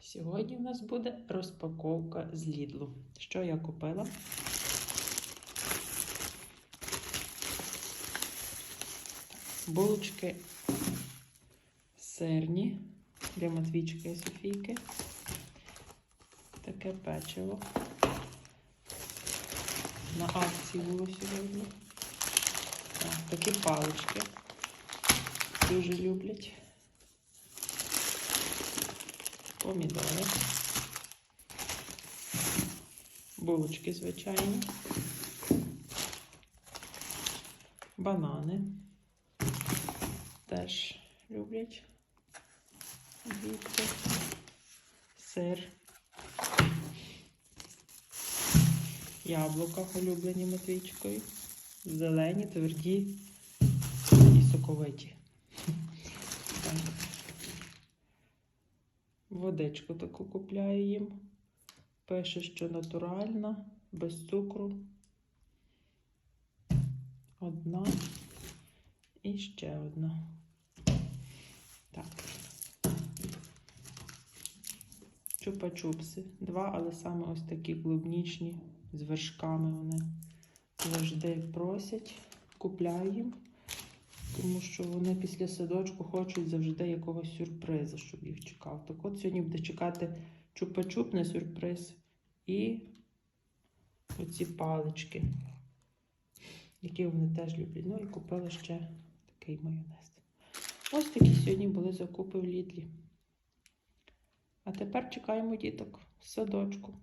Сьогодні в нас буде розпаковка з Лідлу. Що я купила? Булочки сирні для Матвійчика і Софійки. Таке печиво. На акції було сьогодні. Так, такі палички. Дуже люблять. Помідори. Булочки звичайні. Банани. Теж люблять. Дітки. Сир. Яблука улюблені Матвійчикою. Зелені, тверді і соковиті. Так. Водичку таку купляю їм. Пише, що натуральна, без цукру. Одна і ще одна. Так. Чупа-чупси. Два, але саме ось такі клубнічні з вершками вони завжди просять. Купляю їм, тому що вони після садочку хочуть завжди якогось сюрпризу, щоб їх чекав. Так от сьогодні буде чекати чупа-чуп на сюрприз і оці палички, які вони теж люблять. Ну і купила ще такий майонез. Ось такі сьогодні були закупи в Лідлі. А тепер чекаємо діток з садочку.